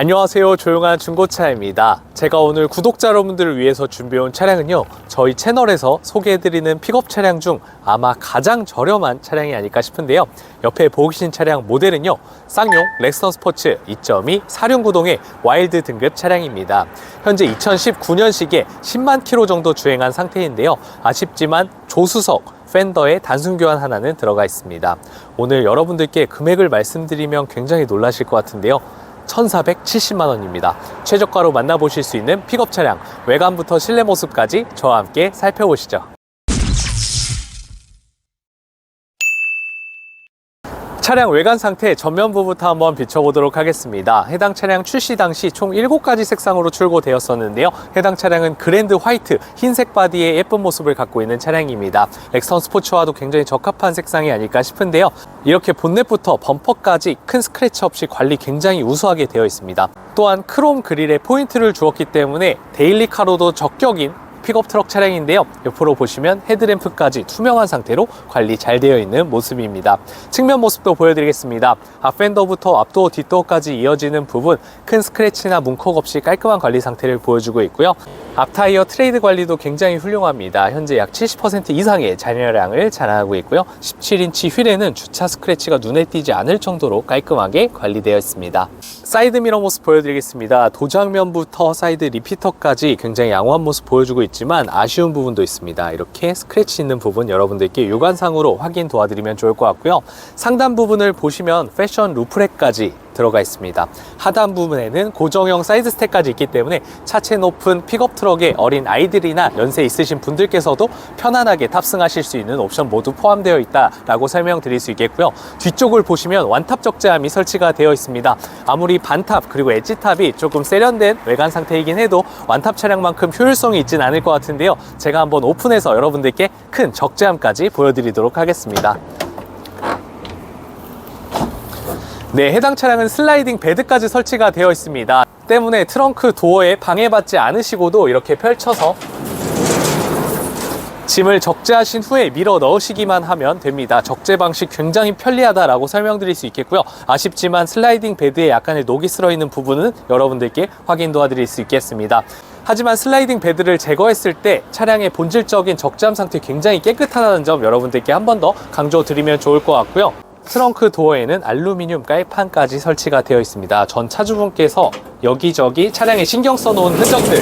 안녕하세요. 조용한 중고차입니다. 제가 오늘 구독자 여러분들을 위해서 준비해온 차량은요. 저희 채널에서 소개해드리는 픽업 차량 중 아마 가장 저렴한 차량이 아닐까 싶은데요. 옆에 보고 계신 차량 모델은요. 쌍용 렉선 스포츠 2.2 사륜구동의 와일드 등급 차량입니다. 현재 2019년식에 10만 킬로 정도 주행한 상태인데요. 아쉽지만 조수석 팬더에 단순 교환 하나는 들어가 있습니다. 오늘 여러분들께 금액을 말씀드리면 굉장히 놀라실 것 같은데요. 1,470만 원입니다. 최저가로 만나보실 수 있는 픽업 차량 외관부터 실내 모습까지 저와 함께 살펴보시죠. 차량 외관 상태 전면 부부터 한번 비춰보도록 하겠습니다. 해당 차량 출시 당시 총 7가지 색상으로 출고되었었는데요. 해당 차량은 그랜드 화이트 흰색 바디의 예쁜 모습을 갖고 있는 차량입니다. 렉선 스포츠와도 굉장히 적합한 색상이 아닐까 싶은데요. 이렇게 본넷부터 범퍼까지 큰 스크래치 없이 관리 굉장히 우수하게 되어 있습니다. 또한 크롬 그릴에 포인트를 주었기 때문에 데일리카로도 적격인 픽업 트럭 차량인데요. 옆으로 보시면 헤드램프까지 투명한 상태로 관리 잘 되어 있는 모습입니다. 측면 모습도 보여드리겠습니다. 앞펜더부터 앞도어, 뒷도어까지 이어지는 부분 큰 스크래치나 문콕 없이 깔끔한 관리 상태를 보여주고 있고요. 앞타이어 트레이드 관리도 굉장히 훌륭합니다. 현재 약 70% 이상의 잔여량을 자랑하고 있고요. 17인치 휠에는 주차 스크래치가 눈에 띄지 않을 정도로 깔끔하게 관리되어 있습니다. 사이드 미러 모습 보여드리겠습니다. 도장면부터 사이드 리피터까지 굉장히 양호한 모습 보여주고 있 지만 아쉬운 부분도 있습니다. 이렇게 스크래치 있는 부분 여러분들께 육안상으로 확인 도와드리면 좋을 것 같고요. 상단 부분을 보시면 패션 루프렉까지 들어가 있습니다. 하단 부분에는 고정형 사이드 스택까지 있기 때문에 차체 높은 픽업 트럭에 어린 아이들이나 연세 있으신 분들께서도 편안하게 탑승하실 수 있는 옵션 모두 포함되어 있다라고 설명드릴 수 있겠고요. 뒤쪽을 보시면 완탑 적재함이 설치가 되어 있습니다. 아무리 반탑 그리고 엣지탑이 조금 세련된 외관 상태이긴 해도 완탑 차량만큼 효율성이 있진 않을 것 같은데요. 제가 한번 오픈해서 여러분들께 큰 적재함까지 보여드리도록 하겠습니다. 네, 해당 차량은 슬라이딩 베드까지 설치가 되어 있습니다. 때문에 트렁크 도어에 방해받지 않으시고도 이렇게 펼쳐서 짐을 적재하신 후에 밀어 넣으시기만 하면 됩니다. 적재 방식 굉장히 편리하다라고 설명드릴 수 있겠고요. 아쉽지만 슬라이딩 베드에 약간의 녹이 슬어 있는 부분은 여러분들께 확인 도와드릴 수 있겠습니다. 하지만 슬라이딩 베드를 제거했을 때 차량의 본질적인 적재함 상태 굉장히 깨끗하다는 점 여러분들께 한 번 더 강조 드리면 좋을 것 같고요. 트렁크 도어에는 알루미늄 깔판까지 설치가 되어 있습니다. 전 차주분께서 여기저기 차량에 신경 써놓은 흔적들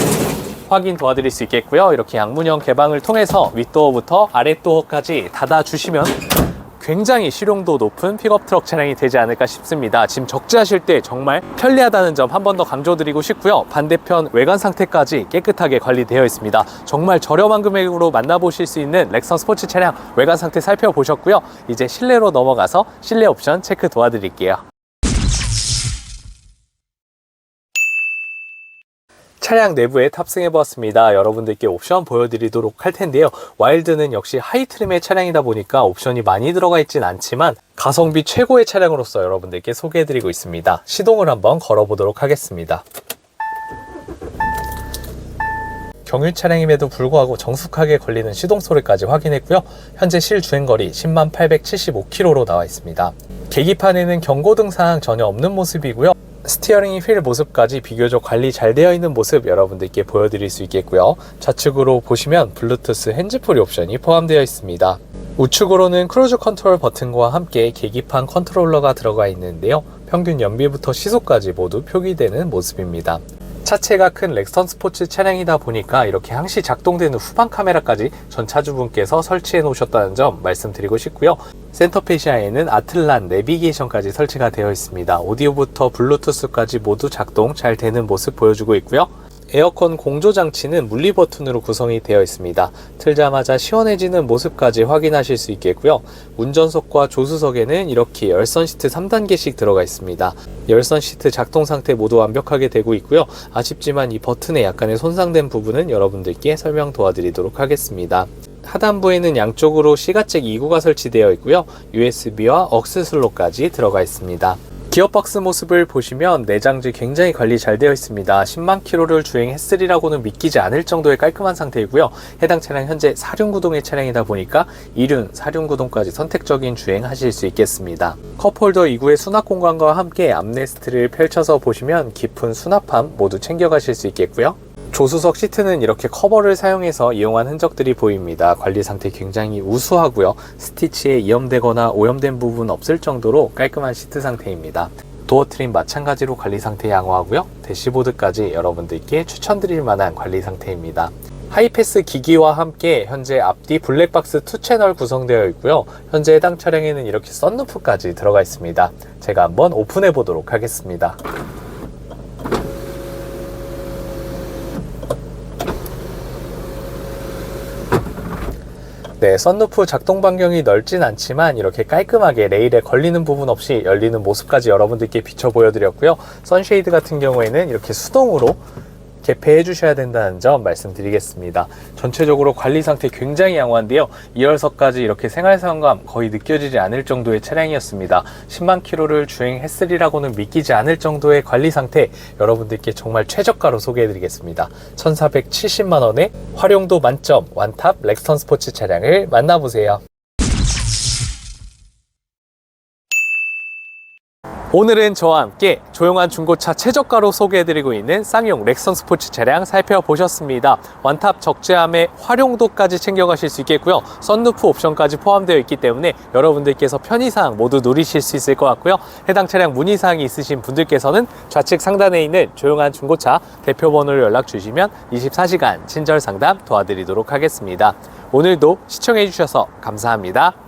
확인 도와드릴 수 있겠고요. 이렇게 양문형 개방을 통해서 윗도어부터 아랫도어까지 닫아주시면 굉장히 실용도 높은 픽업 트럭 차량이 되지 않을까 싶습니다. 지금 적재하실 때 정말 편리하다는 점 한 번 더 강조드리고 싶고요. 반대편 외관 상태까지 깨끗하게 관리되어 있습니다. 정말 저렴한 금액으로 만나보실 수 있는 렉선 스포츠 차량 외관 상태 살펴보셨고요. 이제 실내로 넘어가서 실내 옵션 체크 도와드릴게요. 차량 내부에 탑승해 보았습니다. 여러분들께 옵션 보여드리도록 할 텐데요. 와일드는 역시 하이 트림의 차량이다 보니까 옵션이 많이 들어가 있진 않지만 가성비 최고의 차량으로서 여러분들께 소개해드리고 있습니다. 시동을 한번 걸어보도록 하겠습니다. 경유 차량임에도 불구하고 정숙하게 걸리는 시동 소리까지 확인했고요. 현재 실주행거리 10만 875km로 나와 있습니다. 계기판에는 경고등 사항 전혀 없는 모습이고요. 스티어링 휠 모습까지 비교적 관리 잘 되어 있는 모습 여러분들께 보여드릴 수 있겠고요. 좌측으로 보시면 블루투스 핸즈프리 옵션이 포함되어 있습니다. 우측으로는 크루즈 컨트롤 버튼과 함께 계기판 컨트롤러가 들어가 있는데요. 평균 연비부터 시속까지 모두 표기되는 모습입니다. 차체가 큰 렉선 스포츠 차량이다 보니까 이렇게 항시 작동되는 후방 카메라까지 전 차주분께서 설치해 놓으셨다는 점 말씀드리고 싶고요. 센터페시아에는 아틀란 내비게이션까지 설치가 되어 있습니다. 오디오부터 블루투스까지 모두 작동 잘 되는 모습 보여주고 있고요. 에어컨 공조 장치는 물리 버튼으로 구성이 되어 있습니다. 틀자마자 시원해지는 모습까지 확인하실 수 있겠고요. 운전석과 조수석에는 이렇게 열선 시트 3단계씩 들어가 있습니다. 열선 시트 작동 상태 모두 완벽하게 되고 있고요. 아쉽지만 이 버튼에 약간의 손상된 부분은 여러분들께 설명 도와드리도록 하겠습니다. 하단부에는 양쪽으로 시가잭 2구가 설치되어 있고요. USB와 억스 슬롯까지 들어가 있습니다. 기어박스 모습을 보시면 내장재 굉장히 관리 잘 되어 있습니다. 10만 킬로를 주행했으리라고는 믿기지 않을 정도의 깔끔한 상태이고요. 해당 차량 현재 사륜구동의 차량이다 보니까 이륜, 사륜구동까지 선택적인 주행하실 수 있겠습니다. 컵홀더 2구의 수납 공간과 함께 암레스트를 펼쳐서 보시면 깊은 수납함 모두 챙겨가실 수 있겠고요. 조수석 시트는 이렇게 커버를 사용해서 이용한 흔적들이 보입니다. 관리 상태 굉장히 우수하고요. 스티치에 이염되거나 오염된 부분 없을 정도로 깔끔한 시트 상태입니다. 도어 트림 마찬가지로 관리 상태 양호하고요. 대시보드까지 여러분들께 추천드릴 만한 관리 상태입니다. 하이패스 기기와 함께 현재 앞뒤 블랙박스 2채널 구성되어 있고요. 현재 해당 차량에는 이렇게 썬루프까지 들어가 있습니다. 제가 한번 오픈해 보도록 하겠습니다. 네, 썬루프 작동 반경이 넓진 않지만 이렇게 깔끔하게 레일에 걸리는 부분 없이 열리는 모습까지 여러분들께 비춰 보여드렸고요. 선쉐이드 같은 경우에는 이렇게 수동으로 개폐해 주셔야 된다는 점 말씀드리겠습니다. 전체적으로 관리 상태 굉장히 양호한데요. 2열석까지 이렇게 생활상감 거의 느껴지지 않을 정도의 차량이었습니다. 10만 킬로를 주행했으리라고는 믿기지 않을 정도의 관리 상태 여러분들께 정말 최저가로 소개해 드리겠습니다. 1470만 원에 활용도 만점 완탑 렉스턴 스포츠 차량을 만나보세요. 오늘은 저와 함께 조용한 중고차 최저가로 소개해드리고 있는 쌍용 렉선 스포츠 차량 살펴보셨습니다. 완탑 적재함의 활용도까지 챙겨가실 수 있겠고요. 썬루프 옵션까지 포함되어 있기 때문에 여러분들께서 편의사항 모두 누리실 수 있을 것 같고요. 해당 차량 문의사항이 있으신 분들께서는 좌측 상단에 있는 조용한 중고차 대표번호로 연락 주시면 24시간 친절 상담 도와드리도록 하겠습니다. 오늘도 시청해주셔서 감사합니다.